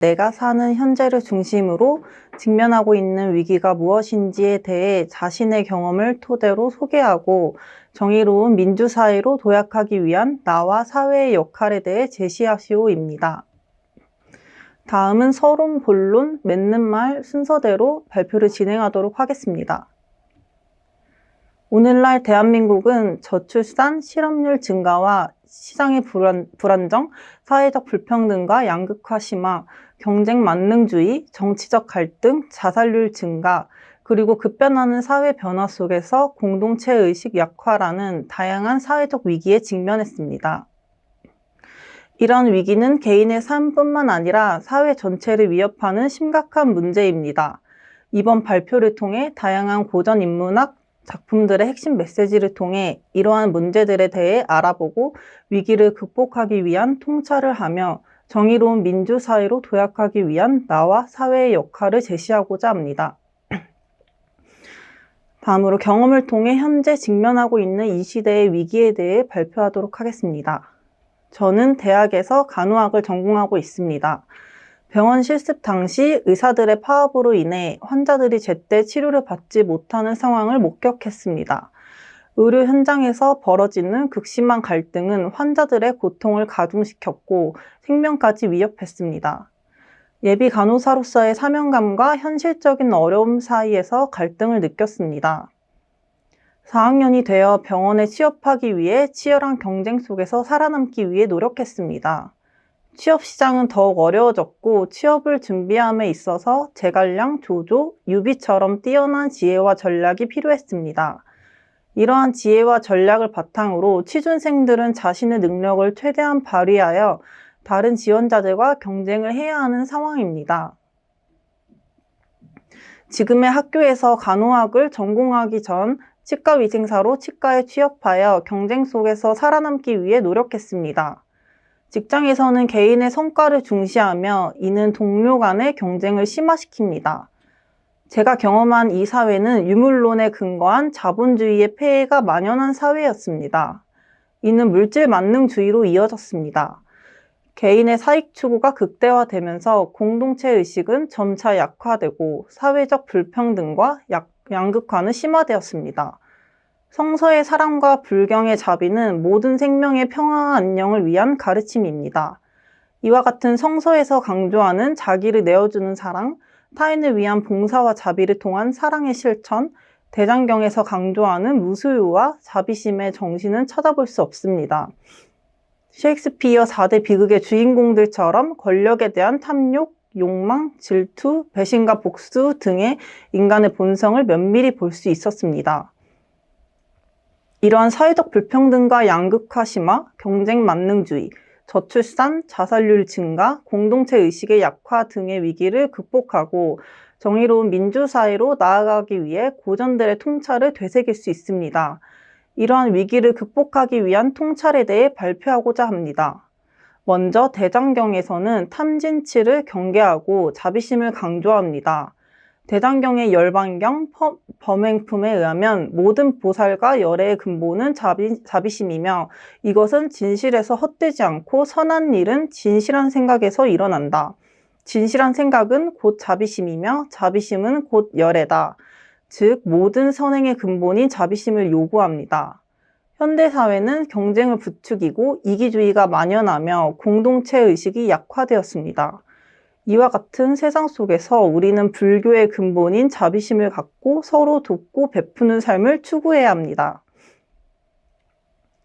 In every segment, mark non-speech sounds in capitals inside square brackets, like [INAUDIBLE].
내가 사는 현재를 중심으로 직면하고 있는 위기가 무엇인지에 대해 자신의 경험을 토대로 소개하고 정의로운 민주사회로 도약하기 위한 나와 사회의 역할에 대해 제시하시오입니다. 다음은 서론, 본론, 맺는 말 순서대로 발표를 진행하도록 하겠습니다. 오늘날 대한민국은 저출산, 실업률 증가와 시장의 불안, 불안정, 사회적 불평등과 양극화 심화, 경쟁 만능주의, 정치적 갈등, 자살률 증가, 그리고 급변하는 사회 변화 속에서 공동체 의식 약화라는 다양한 사회적 위기에 직면했습니다. 이런 위기는 개인의 삶뿐만 아니라 사회 전체를 위협하는 심각한 문제입니다. 이번 발표를 통해 다양한 고전 인문학 작품들의 핵심 메시지를 통해 이러한 문제들에 대해 알아보고 위기를 극복하기 위한 통찰을 하며 정의로운 민주사회로 도약하기 위한 나와 사회의 역할을 제시하고자 합니다. [CLEARS THROAT] 다음으로 경험을 통해 현재 직면하고 있는 이 시대의 위기에 대해 발표하도록 하겠습니다. 저는 대학에서 간호학을 전공하고 있습니다. 병원 실습 당시 의사들의 파업으로 인해 환자들이 제때 치료를 받지 못하는 상황을 목격했습니다. 의료 현장에서 벌어지는 극심한 갈등은 환자들의 고통을 가중시켰고 생명까지 위협했습니다. 예비 간호사로서의 사명감과 현실적인 어려움 사이에서 갈등을 느꼈습니다. 4학년이 되어 병원에 취업하기 위해 치열한 경쟁 속에서 살아남기 위해 노력했습니다. 취업 시장은 더욱 어려워졌고 취업을 준비함에 있어서 제갈량, 조조, 유비처럼 뛰어난 지혜와 전략이 필요했습니다. 이러한 지혜와 전략을 바탕으로 취준생들은 자신의 능력을 최대한 발휘하여 다른 지원자들과 경쟁을 해야 하는 상황입니다. 지금의 학교에서 간호학을 전공하기 전 치과위생사로 치과에 취업하여 경쟁 속에서 살아남기 위해 노력했습니다. 직장에서는 개인의 성과를 중시하며 이는 동료 간의 경쟁을 심화시킵니다. 제가 경험한 이 사회는 유물론에 근거한 자본주의의 폐해가 만연한 사회였습니다. 이는 물질 만능주의로 이어졌습니다. 개인의 사익 추구가 극대화되면서 공동체 의식은 점차 약화되고 사회적 불평등과 양극화는 심화되었습니다. 성서의 사랑과 불경의 자비는 모든 생명의 평화와 안녕을 위한 가르침입니다. 이와 같은 성서에서 강조하는 자기를 내어주는 사랑, 타인을 위한 봉사와 자비를 통한 사랑의 실천, 대장경에서 강조하는 무수유와 자비심의 정신은 찾아볼 수 없습니다. 셰익스피어 4대 비극의 주인공들처럼 권력에 대한 탐욕, 욕망, 질투, 배신과 복수 등의 인간의 본성을 면밀히 볼 수 있었습니다. 이러한 사회적 불평등과 양극화 심화, 경쟁 만능주의, 저출산, 자살률 증가, 공동체 의식의 약화 등의 위기를 극복하고 정의로운 민주사회로 나아가기 위해 고전들의 통찰을 되새길 수 있습니다. 이러한 위기를 극복하기 위한 통찰에 대해 발표하고자 합니다. 먼저 대장경에서는 탐진치를 경계하고 자비심을 강조합니다. 대장경의 열반경 범행품에 의하면 모든 보살과 열의 근본은 자비, 자비심이며 이것은 진실에서 헛되지 않고 선한 일은 진실한 생각에서 일어난다. 진실한 생각은 곧 자비심이며 자비심은 곧 열애다. 즉 모든 선행의 근본인 자비심을 요구합니다. 현대사회는 경쟁을 부추기고 이기주의가 만연하며 공동체 의식이 약화되었습니다. 이와 같은 세상 속에서 우리는 불교의 근본인 자비심을 갖고 서로 돕고 베푸는 삶을 추구해야 합니다.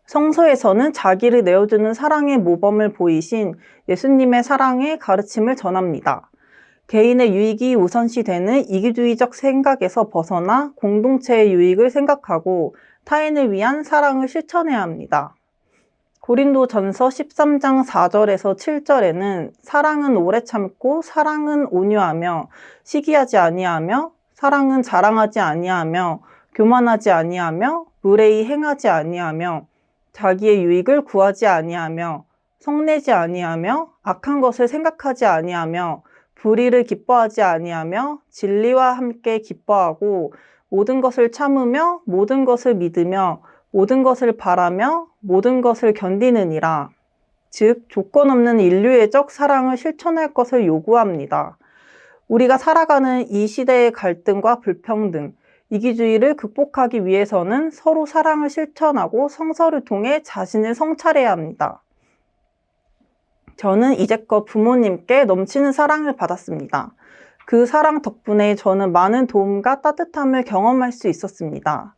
성서에서는 자기를 내어주는 사랑의 모범을 보이신 예수님의 사랑의 가르침을 전합니다. 개인의 유익이 우선시 되는 이기주의적 생각에서 벗어나 공동체의 유익을 생각하고 타인을 위한 사랑을 실천해야 합니다. 고린도 전서 13장 4절에서 7절에는 사랑은 오래 참고 사랑은 온유하며 시기하지 아니하며 사랑은 자랑하지 아니하며 교만하지 아니하며 무례히 행하지 아니하며 자기의 유익을 구하지 아니하며 성내지 아니하며 악한 것을 생각하지 아니하며 불의를 기뻐하지 아니하며 진리와 함께 기뻐하고 모든 것을 참으며 모든 것을 믿으며 모든 것을 바라며 모든 것을 견디느니라. 즉 조건 없는 인류애적 사랑을 실천할 것을 요구합니다. 우리가 살아가는 이 시대의 갈등과 불평등, 이기주의를 극복하기 위해서는 서로 사랑을 실천하고 성서를 통해 자신을 성찰해야 합니다. 저는 이제껏 부모님께 넘치는 사랑을 받았습니다. 그 사랑 덕분에 저는 많은 도움과 따뜻함을 경험할 수 있었습니다.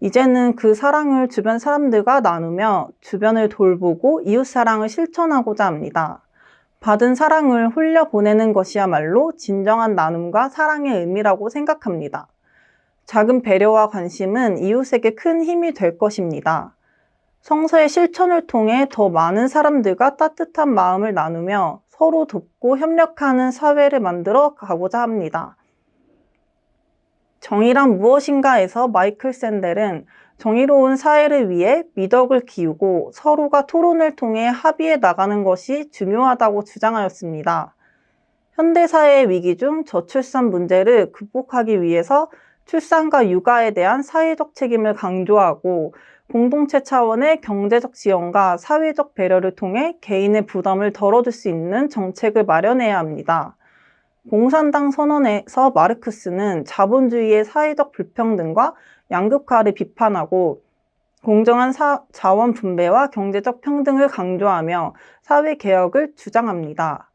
이제는 그 사랑을 주변 사람들과 나누며 주변을 돌보고 이웃 사랑을 실천하고자 합니다. 받은 사랑을 홀려 보내는 것이야말로 진정한 나눔과 사랑의 의미라고 생각합니다. 작은 배려와 관심은 이웃에게 큰 힘이 될 것입니다. 성서의 실천을 통해 더 많은 사람들과 따뜻한 마음을 나누며 서로 돕고 협력하는 사회를 만들어 가고자 합니다. 정의란 무엇인가에서 마이클 샌델은 정의로운 사회를 위해 미덕을 기우고 서로가 토론을 통해 합의해 나가는 것이 중요하다고 주장하였습니다. 현대사회의 위기 중 저출산 문제를 극복하기 위해서 출산과 육아에 대한 사회적 책임을 강조하고 공동체 차원의 경제적 지원과 사회적 배려를 통해 개인의 부담을 덜어줄 수 있는 정책을 마련해야 합니다. 공산당 선언에서 마르크스는 자본주의의 사회적 불평등과 양극화를 비판하고 공정한 사, 자원 분배와 경제적 평등을 강조하며 사회 개혁을 주장합니다.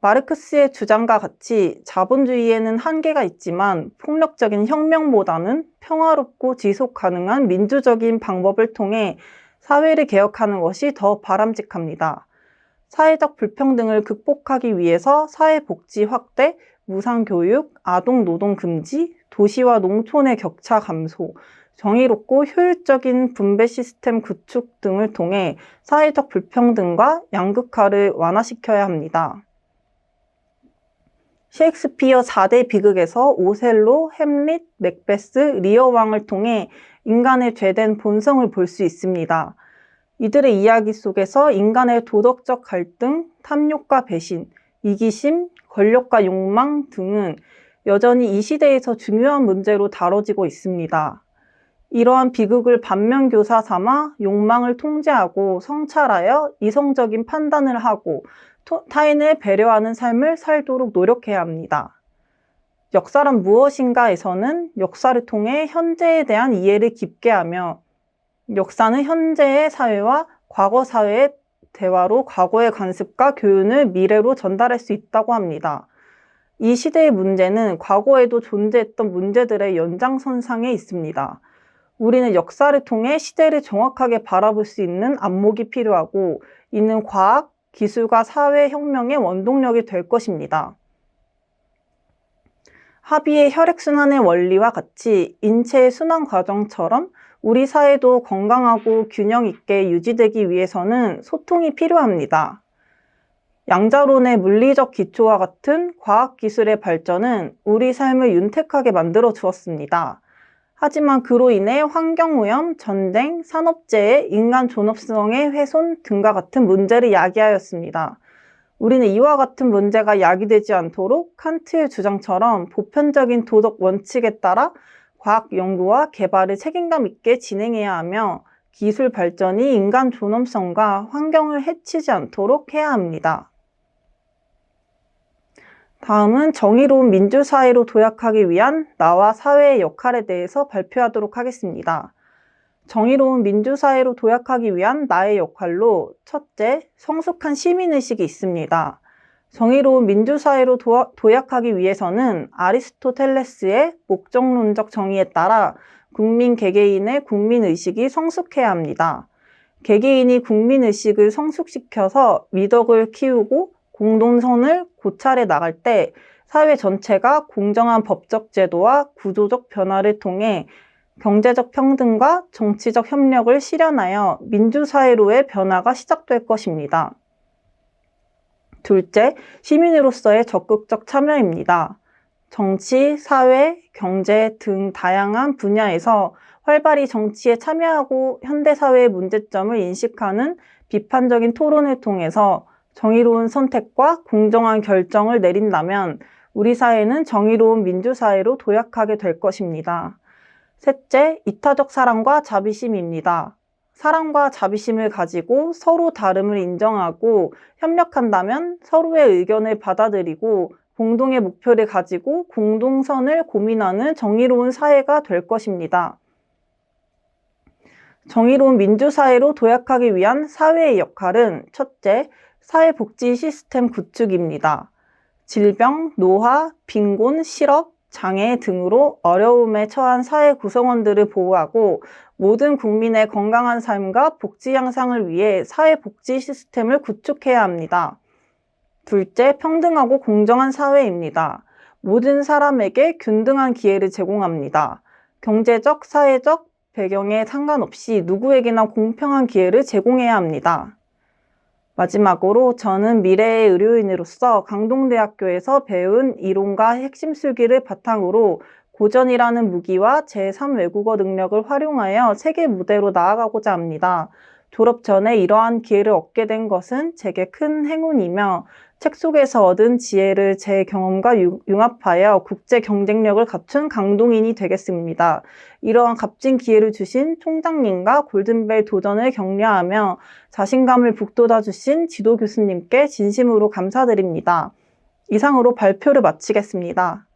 마르크스의 주장과 같이 자본주의에는 한계가 있지만 폭력적인 혁명보다는 평화롭고 지속 가능한 민주적인 방법을 통해 사회를 개혁하는 것이 더 바람직합니다. 사회적 불평등을 극복하기 위해서 사회복지 확대, 무상교육, 아동노동 금지, 도시와 농촌의 격차 감소, 정의롭고 효율적인 분배 시스템 구축 등을 통해 사회적 불평등과 양극화를 완화시켜야 합니다. 셰익스피어 4대 비극에서 오셀로, 햄릿, 맥베스, 리어 왕을 통해 인간의 죄된 본성을 볼 수 있습니다. 이들의 이야기 속에서 인간의 도덕적 갈등, 탐욕과 배신, 이기심, 권력과 욕망 등은 여전히 이 시대에서 중요한 문제로 다뤄지고 있습니다. 이러한 비극을 반면교사 삼아 욕망을 통제하고 성찰하여 이성적인 판단을 하고 타인을 배려하는 삶을 살도록 노력해야 합니다. 역사란 무엇인가에서는 역사를 통해 현재에 대한 이해를 깊게 하며 역사는 현재의 사회와 과거 사회의 대화로 과거의 관습과 교훈을 미래로 전달할 수 있다고 합니다. 이 시대의 문제는 과거에도 존재했던 문제들의 연장선상에 있습니다. 우리는 역사를 통해 시대를 정확하게 바라볼 수 있는 안목이 필요하고 이는 과학, 기술과 사회 혁명의 원동력이 될 것입니다. 합의의 혈액순환의 원리와 같이 인체의 순환 과정처럼 우리 사회도 건강하고 균형 있게 유지되기 위해서는 소통이 필요합니다. 양자론의 물리적 기초와 같은 과학기술의 발전은 우리 삶을 윤택하게 만들어 주었습니다. 하지만 그로 인해 환경오염, 전쟁, 산업재해, 인간 존엄성의 훼손 등과 같은 문제를 야기하였습니다. 우리는 이와 같은 문제가 야기되지 않도록 칸트의 주장처럼 보편적인 도덕 원칙에 따라 과학 연구와 개발을 책임감 있게 진행해야 하며 기술 발전이 인간 존엄성과 환경을 해치지 않도록 해야 합니다. 다음은 정의로운 민주사회로 도약하기 위한 나와 사회의 역할에 대해서 발표하도록 하겠습니다. 정의로운 민주사회로 도약하기 위한 나의 역할로 첫째, 성숙한 시민의식이 있습니다. 정의로운 민주사회로 도, 도약하기 위해서는 아리스토텔레스의 목적론적 정의에 따라 국민 개개인의 국민의식이 성숙해야 합니다. 개개인이 국민의식을 성숙시켜서 미덕을 키우고 공동선을 고찰해 나갈 때 사회 전체가 공정한 법적 제도와 구조적 변화를 통해 경제적 평등과 정치적 협력을 실현하여 민주사회로의 변화가 시작될 것입니다. 둘째, 시민으로서의 적극적 참여입니다. 정치, 사회, 경제 등 다양한 분야에서 활발히 정치에 참여하고 현대사회의 문제점을 인식하는 비판적인 토론을 통해서 정의로운 선택과 공정한 결정을 내린다면 우리 사회는 정의로운 민주사회로 도약하게 될 것입니다. 셋째, 이타적 사랑과 자비심입니다. 사랑과 자비심을 가지고 서로 다름을 인정하고 협력한다면 서로의 의견을 받아들이고 공동의 목표를 가지고 공동선을 고민하는 정의로운 사회가 될 것입니다. 정의로운 민주사회로 도약하기 위한 사회의 역할은 첫째, 사회복지 시스템 구축입니다. 질병, 노화, 빈곤, 실업, 장애 등으로 어려움에 처한 사회 구성원들을 보호하고 모든 국민의 건강한 삶과 복지 향상을 위해 사회 복지 시스템을 구축해야 합니다. 둘째, 평등하고 공정한 사회입니다. 모든 사람에게 균등한 기회를 제공합니다. 경제적, 사회적 배경에 상관없이 누구에게나 공평한 기회를 제공해야 합니다. 마지막으로 저는 미래의 의료인으로서 강동대학교에서 배운 이론과 핵심 술기를 바탕으로 고전이라는 무기와 제3 외국어 능력을 활용하여 세계 무대로 나아가고자 합니다. 졸업 전에 이러한 기회를 얻게 된 것은 제게 큰 행운이며 책 속에서 얻은 지혜를 제 경험과 융- 융합하여 국제 경쟁력을 갖춘 강동인이 되겠습니다. 이러한 값진 기회를 주신 총장님과 골든벨 도전을 격려하며 자신감을 북돋아 주신 지도 교수님께 진심으로 감사드립니다. 이상으로 발표를 마치겠습니다.